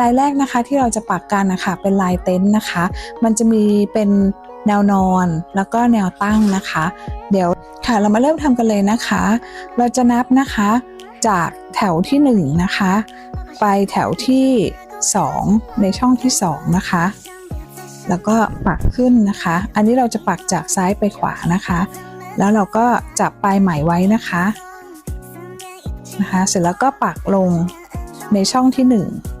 ลายแรกนะคะที่เราจะปักกันนะคะเป็นลายเต็นท์นะคะ มันจะมีเป็นแนวนอนแล้วก็แนวตั้งนะคะ เดี๋ยวค่ะเรามาเริ่มทำกันเลยนะคะ เราจะนับนะคะจากแถวที่1นะคะ ไปแถวที่ 2 ในช่องที่ 2 นะคะ แล้วก็ปักขึ้นนะคะ อันนี้เราจะปักจากซ้ายไปขวานะคะ แล้วเราก็จับปลายไหมไว้นะคะนะคะ เสร็จแล้วก็ปักลงในช่องที่ 1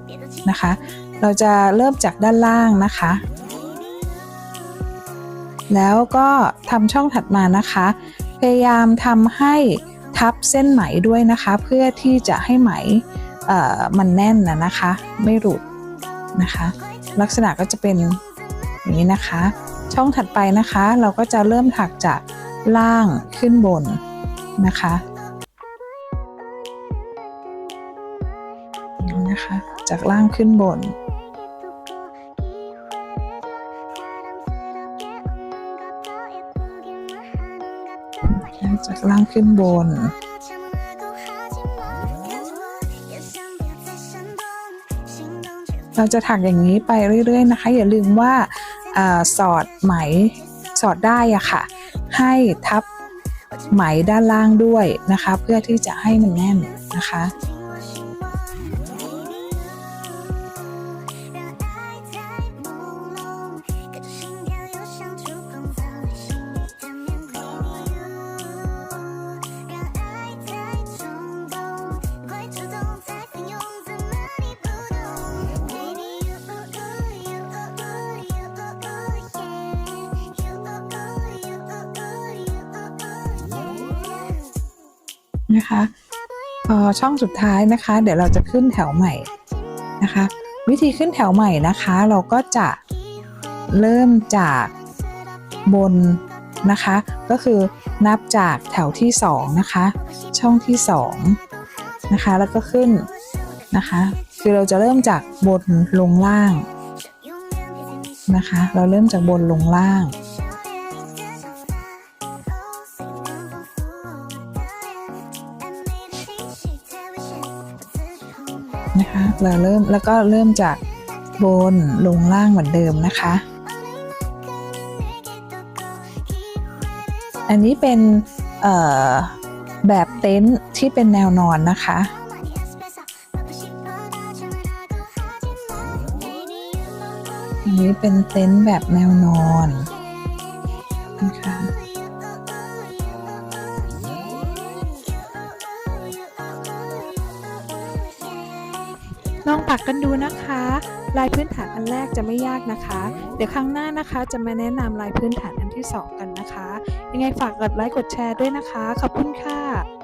นะคะ เราจะเริ่มจากด้านล่างนะคะ แล้วก็ทำช่องถัดมานะคะ พยายามทำให้ทับเส้นไหมด้วยนะคะ เพื่อที่จะให้ไหมมันแน่นนะนะคะ ไม่หลุดนะคะ ลักษณะก็จะเป็นอย่างนี้นะคะ ช่องถัดไปนะคะ เราก็จะเริ่มถักจากล่างขึ้นบนนะคะ นะคะ จากล่างขึ้นบน จากล่างขึ้นบน เราจะถักอย่างนี้ไปเรื่อย ๆ นะคะ อย่าลืมว่าอาสอดไหมสอดได้อะค่ะ ให้ทับไหมด้านล่างด้วยนะคะ เพื่อที่จะให้มันแน่นนะคะ นะคะพอช่องสุดท้ายนะคะ เดี๋ยวเราจะขึ้นแถวใหม่นะคะ วิธีขึ้นแถวใหม่นะคะ เราก็จะเริ่มจากบนนะคะ ก็คือนับจากแถวที่2นะคะช่องที่2นะคะแล้วก็ขึ้นนะคะ คือเราจะเริ่มจากบนลงล่างนะคะ เราเริ่มจากบนลงล่าง นะคะ เราเริ่มแล้วก็เริ่มจากบนลงล่างเหมือนเดิมนะคะ อันนี้เป็นแบบเต็นท์ที่เป็นแนวนอนนะคะ อันนี้เป็นเต็นท์แบบแนวนอนนะคะ ลองปักกันดูนะคะ ลายพื้นฐานอันแรกจะไม่ยากนะคะ เดี๋ยวครั้งหน้านะคะ จะมาแนะนำลายพื้นฐานอันที่ 2 กันนะคะ ยังไงฝากกดไลค์กดแชร์ด้วยนะคะ ขอบคุณค่ะ